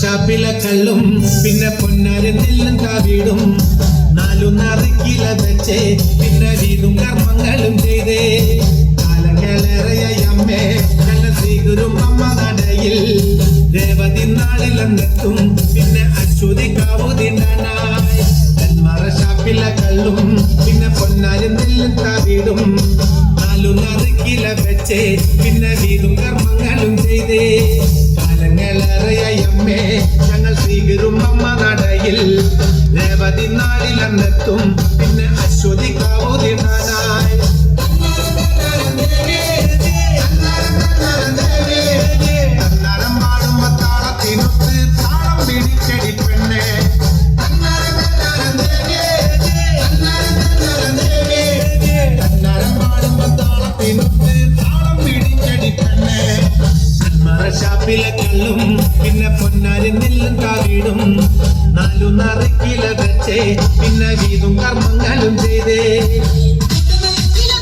ഷാപ്പിലെ കള്ളും പിന്നെ പൊന്നാരി നെല്ലും കാവീടും. നാലു നറുക്കില വെച്ച് പിന്നെ വീതും കർമ്മങ്ങളും ചെയ്തേ. പിന്നെ അശ്വതി കള്ളും പിന്നെ പൊന്നാരി നെല്ലും നാലു നറുക്കില പിന്നെ വീതും കർമ്മങ്ങളും ചെയ്തേ. രേവതി നാളിലെന്നെത്തും. കള്ളും പിന്നെ പൊന്നാരി നെല്ലും കാവീടും നാലു നറുക്കില വെച്ചേ പിന്നെ വീതും കർമ്മങ്ങളും ചെയ്തേ.